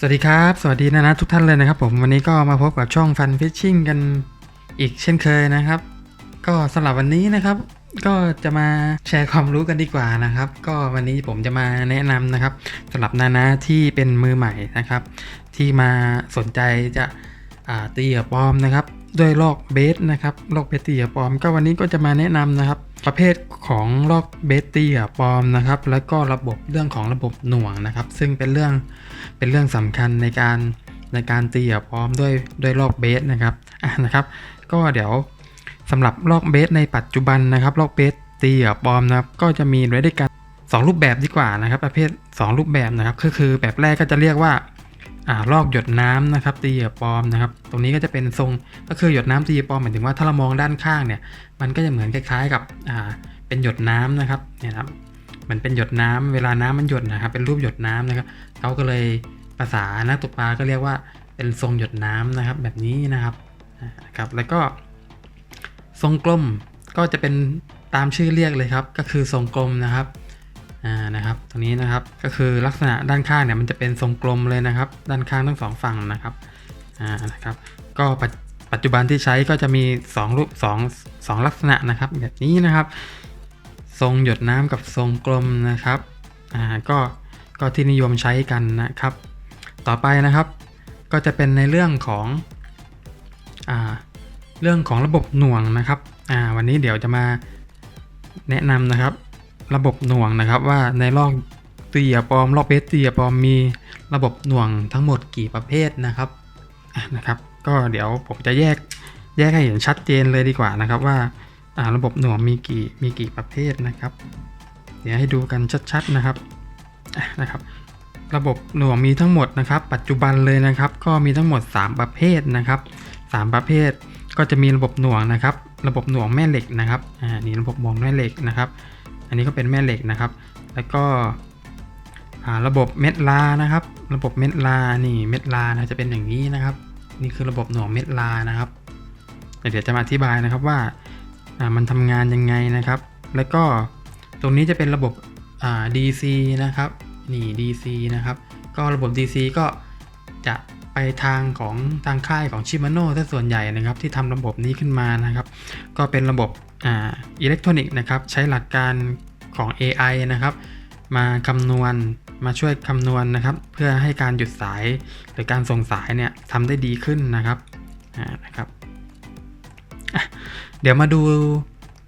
สวัสดีครับ สวัสดีนะนะทุกท่านเลยนะครับผมวันนี้ก็มาพบกับช่องฟันฟิชชิ่งกันอีกเช่นเคยนะครับ ก็สำหรับวันนี้นะครับ ก็จะมาแชร์ความรู้กันดีกว่านะครับ ก็วันนี้ผมจะมาแนะนำนะครับสำหรับนานะที่เป็นมือใหม่นะครับ ที่มาสนใจจะตีเหยื่อปลอมนะครับ ด้วยลอกเบสนะครับลอกเบสตีเหยื่อปลอม ก็วันนี้ก็จะมาแนะนำนะครับ ประเภทของลอกเบสตียบอปลอมนะครับ แล้วก็ระบบเรื่องของระบบหน่วงนะครับ ซึ่งเป็นเรื่องเป็นเรื่องสำคัญในการในการตีอะพร้อมด้วยด้วยลอกเบสนะครับอะนะครับ ก็เดี๋ยวสำหรับลอกเบสในปัจจุบันนะครับลอกเบสตีอะปลอมนะครับก็จะมีไว้ด้วยกันสองรูปแบบดีกว่านะครับ ประเภท 2 รูปแบบนะครับก็คือแบบแรกก็จะเรียกว่า อ่าลอกหยดน้ำนะครับตีเหยื่อปลอมนะครับ ตรงนี้ก็จะเป็นทรงก็คือหยดน้ำตีเหยื่อปลอมหมายถึงว่าถ้าเรามองด้านข้างเนี่ยมันก็จะเหมือนคล้ายๆกับอ่าเป็นหยดน้ำนะครับเนี่ยนะครับมือนเป็นหยดน้ำเวลาน้ำมันหยดนะครับ เป็นรูปหยดน้ำนะครับเขาก็เลยภาษานักตกปลาก็เรียกว่าเป็นทรงหยดน้ำนะครับ แบบนี้นะครับนะครับแล้วก็ทรงกลมก็จะเป็นตามชื่อเรียกเลยครับ ก็คือทรงกลมนะครับ อ่านะครับตรงนี้นะครับก็คือลักษณะด้านข้างเนี่ยมันจะเป็นทรงกลมเลยนะครับ ด้านข้างทั้งสองฝั่งนะครับอ่านะครับ ก็ปัจจุบันที่ใช้ก็จะมี2รูป2 2ลักษณะนะครับแบบนี้นะครับ ทรงหยดน้ำกับทรงกลมนะครับอ่าก็ก็ที่นิยมใช้กันนะครับ ต่อไปนะครับ ก็จะเป็นในเรื่องของอ่าเรื่องของระบบหน่วงนะครับอ่าวันนี้เดี๋ยวจะมาแนะนำนะครับ ระบบหน่วงนะครับว่าในลอกเตียปลอมลอกเบสเตียปลอมมีระบบหน่วงทั้งหมดกี่ประเภทนะครับะนะครับ ก็เดี๋ยวผมจะแยกแยกให้เห็นชัดเจนเลยดีกว่านะครับว่าระบบหน่วงมีกี่มีกี่ประเภทนะครับ เดี๋ยวให้ดูกันชัดๆนะครับะนะครับ ระบบหน่วงมีทั้งหมดนะครับ ปัจจุบันเลยนะครับ ก็มีทั้งหมด 3 ประเภทนะครับ 3 ประเภทก็จะมีระบบหน่วงนะครับ ระบบหน่วงแม่เหล็กนะครับอ่านี่ระบบหน่วงแม่เหล็กนะครับ อันนี้ก็เป็นแม่เหล็กนะครับ แล้วก็ระบบเม็ดลานะครับ ระบบเม็ดลานี่เม็ดลานะจะเป็นอย่างนี้นะครับ นี่คือระบบหน่วงเม็ดลานะครับเดี๋ยวจะมาอธิบายนะครับว่ามันทำงานยังไงนะครับ แล้วก็ตรงนี้จะเป็นระบบ DC นะครับนี่ DC นะครับ ก็ระบบ DC ก็จะไปทางของทางค่ายของชิมาโน่ซะส่วนใหญ่นะครับ ที่ทำระบบนี้ขึ้นมานะครับ ก็เป็นระบบ อ่าอิเล็กทรอนิกส์นะครับใช้หลักการของ AI นะครับ มาคำนวณมาช่วยคำนวณนะครับ เพื่อให้การหยุดสายหรือการส่งสายเนี่ยทำได้ดีขึ้นนะครับอ่านะครับเดี๋ยวมาดู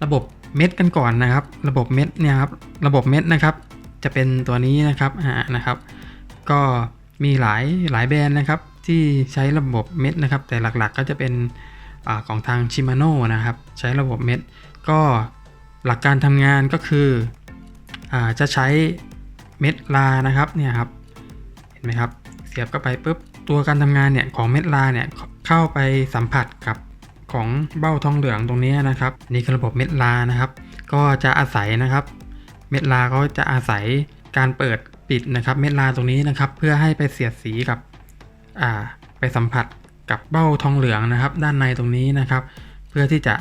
ระบบเม็ดกันก่อนนะครับ ระบบเม็ดเนี่ยครับระบบเม็ดนะครับ จะเป็นตัวนี้นะครับอ่านะครับ ก็มีหลายหลายแบรนด์นะครับ ที่ใช้ระบบเม็ดนะครับ แต่หลักๆก็จะเป็น อของทางชิมาโน่นะครับ ใช้ระบบเม็ด ก็หลักการทำงานก็คืออจะใช้เม็ดลานะครับเนี่ยครับเห็นไหมครับ เสียบเข้าไปปุ๊บตัวการทำงานเนี่ยของเม็ดลาเนี่ยเข้าไปสัมผัสกับของเบ้าทองเหลืองตรงนี้นะครับนี่คือระบบเม็ดลานะครับ ก็จะอาศัยนะครับ เม็ดลาก็จะอาศัยการเปิดปิดนะครับ เม็ดลาตรงนี้นะครับ เพื่อให้ไปเสียดสีกับไปสัมผัส กับเบ้าทองเหลืองนะครับ ด้านในตรงนี้นะครับ เพื่อที่จะ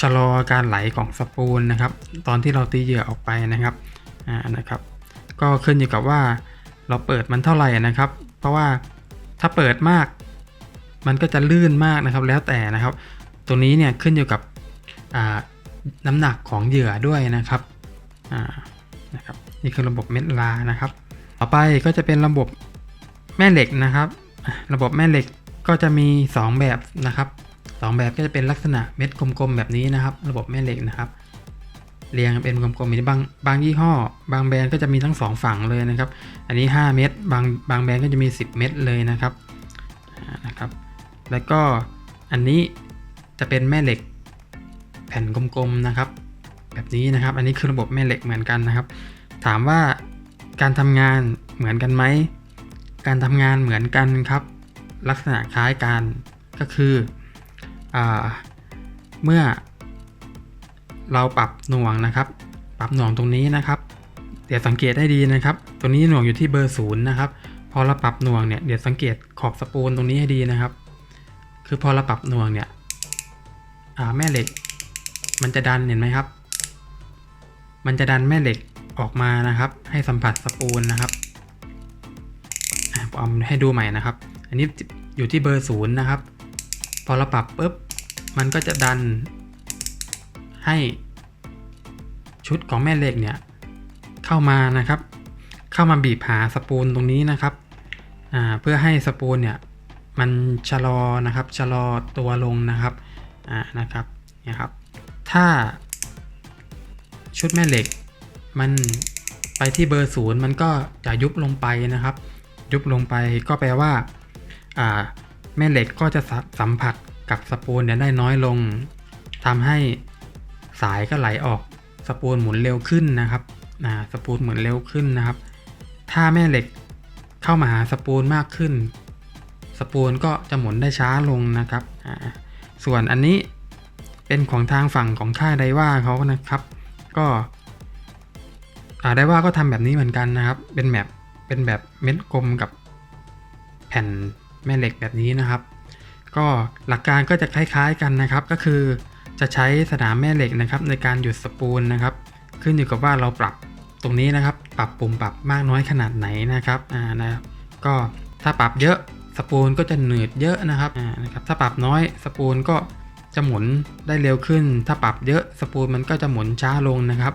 ชะลอการไหลของสปูลนะครับ ตอนที่เราตีเหยื่อออกไปนะครับอ่านะครับ ก็ขึ้นอยู่กับว่าเราเปิดมันเท่าไหร่นะครับ เพราะว่าถ้าเปิดมาก มันก็จะลื่นมากนะครับ แล้วแต่นะครับ ตัวนี้เนี่ยขึ้นอยู่กับน้ำหนักของเหยื่อด้วยนะครับนะครับนี่คือระบบเม็ดลานะครับ ต่อไปก็จะเป็นระบบแม่เหล็กนะครับ ระบบแม่เหล็ก ก็จะมี 2 แบบนะครับสองแบบก็จะเป็นลักษณะเม็ดกลมๆแบบนี้นะครับ ระบบแม่เหล็กนะครับ เรียงเป็นกลมๆมีบางบางยี่ห้อ บางแบรนด์ก็จะมีทั้ง 2 ฝั่งเลยนะครับ อันนี้ 5 เม็ดบางบางแบรนด์ก็จะมี 10 เม็ดเลยนะครับนะครับ แล้วก็อันนี้จะเป็นแม่เหล็กแผ่นกลมๆนะครับ แบบนี้นะครับ อันนี้คือระบบแม่เหล็กเหมือนกันนะครับ ถามว่าการทำงานเหมือนกันไหมการทำงานเหมือนกันครับ ลักษณะคล้ายกันก็คืออเมื่อเราปรับหน่วงนะครับ ปรับหน่วงตรงนี้นะครับ เดี๋ยวสังเกตได้ดีนะครับ ตัวนี้หน่วงอยู่ที่เบอร์ศูนย์นะครับ พอเราปรับหน่วงเนี่ย เดี๋ยวสังเกตขอบสปูลตรงนี้ให้ดีนะครับ คือพอเราปรับหน่วงเนี่ยแม่เหล็ก มันจะดันเห็นไหมครับ มันจะดันแม่เหล็กออกมานะครับ ให้สัมผัสสปูลนะครับอ่าเอาให้ดูใหม่นะครับ อันนี้อยู่ที่เบอร์ศูนย์นะครับ พอเราปรับปุ๊บ มันก็จะดันให้ชุดของแม่เหล็กเนี่ยเข้ามานะครับ เข้ามาบีบหาสปูลตรงนี้นะครับเพื่อให้สปูลเนี่ยมันชะลอนะครับชะลอตัวลงนะครับอ่านะครับเนี่ยครับ ถ้าชุดแม่เหล็ก มันไปที่เบอร์ศูนย์มันก็จะยุบลงไปนะครับ ยุบลงไปก็แปลว่า แม่เหล็กก็จะสสัมผัสกับสปูลเนี่ยได้น้อยลงทำให้สายก็ไหลออกสปูลหมุนเร็วขึ้นนะครับสปูลหมุนเร็วขึ้นนะครับ ถ้าแม่เหล็กเข้ามาหาสปูลมากขึ้น สปูลก็จะหมุนได้ช้าลงนะครับส่วนอันนี้เป็นของทางฝั่งของค่ายไดว่าเขานะครับ ก็ไดว่าก็ทำแบบนี้เหมือนกันนะครับ เป็นแบบเป็นแบบเม็ดกลมกับแผ่น แม่เหล็กแบบนี้นะครับ ก็หลักการก็จะคล้ายๆกันนะครับ ก็คือจะใช้สนามแม่เหล็กนะครับ ในการหยุดสปูลนะครับ ขึ้นอยู่กับว่าเราปรับตรงนี้นะครับ ปรับปุ่มปรับมากน้อยขนาดไหนนะครับอ่านะครับก็ถ้าปรับเยอะสปูลก็จะหนืดเยอะนะครับอ่านะครับ ถ้าปรับน้อยสปูลก็จะหมุนได้เร็วขึ้น ถ้าปรับเยอะสปูลมันก็จะหมุนช้าลงนะครับ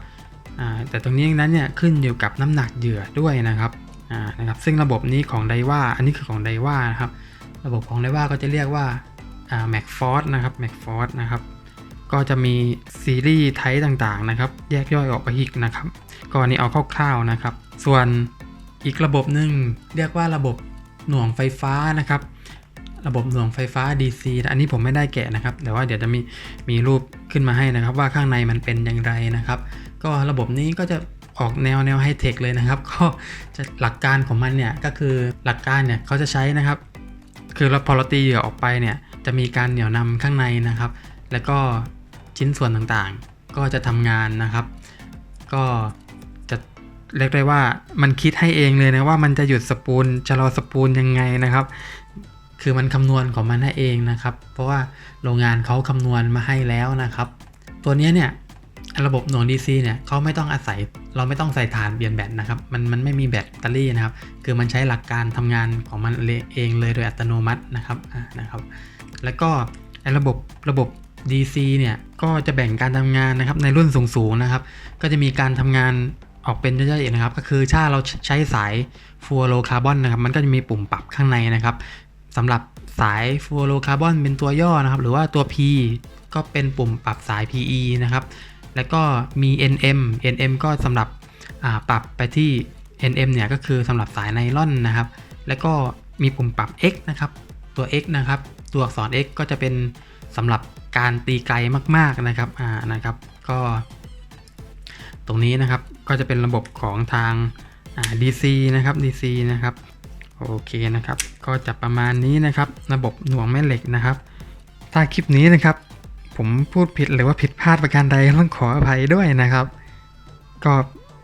อ่าแต่ตรงนี้นั้นเนี่ยขึ้นอยู่กับน้ำหนักเหยื่อด้วยนะครับ นะครับซึ่งระบบนี้ของไดว่าอันนี้คือของไดว่านะครับระบบของไดว่าก็จะเรียกว่าอ่า Mac f o r นะครับ Mac Force นะครับก็จะมีซีรีส์ไทป์ต่างๆนะครับ แยกย่อยออกไปอีกนะครับก็อันนี้เอาคร่าวๆนะครับ ส่วนอีกระบบหนึ่งเรียกว่าระบบหน่วงไฟฟ้านะครับ ระบบหน่วงไฟฟ้า DC นะอันนี้ผมไม่ได้แกะนะครับ แต่ว่าเดี๋ยวจะมีมีรูปขึ้นมาให้นะครับ ว่าข้างในมันเป็นอย่างไรนะครับ ก็ระบบนี้ก็จะ ออกแนวแนวไฮเทคเลยนะครับ ก็จะหลักการของมันเนี่ยก็คือหลักการเนี่ยเขาจะใช้นะครับ คือเราพอเราตีเหยื่อออกไปเนี่ยจะมีการเหนี่ยวนำข้างในนะครับ แล้วก็ชิ้นส่วนต่างๆ ก็จะทำงานนะครับ ก็จะเรียกได้ว่ามันคิดให้เองเลยนะว่ามันจะหยุดสปูลชะลอสปูลยังไงนะครับ คือมันคำนวณของมันให้เองนะครับ เพราะว่าโรงงานเขาคำนวณมาให้แล้วนะครับ ตัวนี้เนี่ยระบบหน่วง DC เนี่ยเขาไม่ต้องอาศัย เราไม่ต้องใส่ฐานเปลี่ยนแบตนะครับ มันมันไม่มีแบตเตอรี่นะครับ คือมันใช้หลักการทำงานของมันเองเลยโดยอัตโนมัตินะครับอ่านะครับ แล้วก็ไอ้ระบบระบบ DC เนี่ยก็จะแบ่งการทำงานนะครับในรุ่นสูงๆนะครับ ก็จะมีการทำงานออกเป็นย่อยๆนะครับ ก็คือถ้าเราใช้สายฟูโรคาร์บอนนะครับ มันก็จะมีปุ่มปรับข้างในนะครับสำหรับสายฟูโรคาร์บอนเป็นตัวย่อนะครับ หรือว่าตัว P ก็เป็นปุ่มปรับสาย PE นะครับ แล้วก็มี NM NM ก็สำหรับปรับไปที่ NM เนี่ยก็คือสำหรับสายไนลอนนะครับ แล้วก็มีปุ่มปรับ X นะครับ ตัว X นะครับ ตัวอักษร X ก็จะเป็นสำหรับการตีไกลมากๆนะครับอ่านะครับ ก็ ตรงนี้นะครับก็จะเป็นระบบของทางา DC นะครับ DC นะครับโอเคนะครับ ก็จะประมาณนี้นะครับ ระบบหน่วงแม่เหล็กนะครับ ถ้าคลิปนี้นะครับ ผมพูดผิดหรือว่าผิดพลาดประการใดต้องขออภัยด้วยนะครับ ก็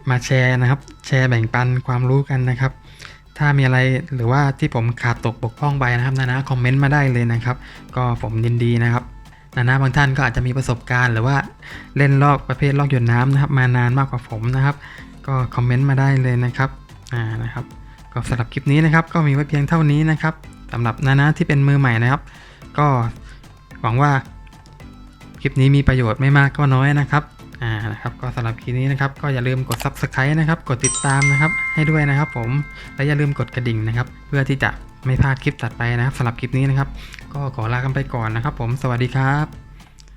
มาแชร์นะครับ แชร์แบ่งปันความรู้กันนะครับ ถ้ามีอะไรหรือว่าที่ผมขาดตกบกพร่องไปนะครับนานะคอมเมนต์มาได้เลยนะครับ ก็ผมยินดีนะครับนานะบางท่านก็อาจจะมีประสบการณ์ หรือว่าเล่นลอกประเภทลอกหยดน้ำนะครับ มานานมากกว่าผมนะครับ ก็คอมเมนต์มาได้เลยนะครับอ่านะครับก็สำหรับคลิปนี้นะครับ ก็มีไว้เพียงเท่านี้นะครับสำหรับนานะที่เป็นมือใหม่นะครับ ก็หวังว่า ลิปนี้มีประโยชน์ไม่มากก็น้อยนะครับอ่านะครับก็สำหรับคลิปนี้นะครับก็อย่าลืมกด subscribe นะครับกดติดตามนะครับให้ด้วยนะครับผมและอย่าลืมกดกระดิ่งนะครับเพื่อที่จะไม่พลาดคลิปตัดไปนะครับสำหรับคลิปนี้นะครับ ก็ขอลากันไปก่อนนะครับ ผมสวัสดีครับ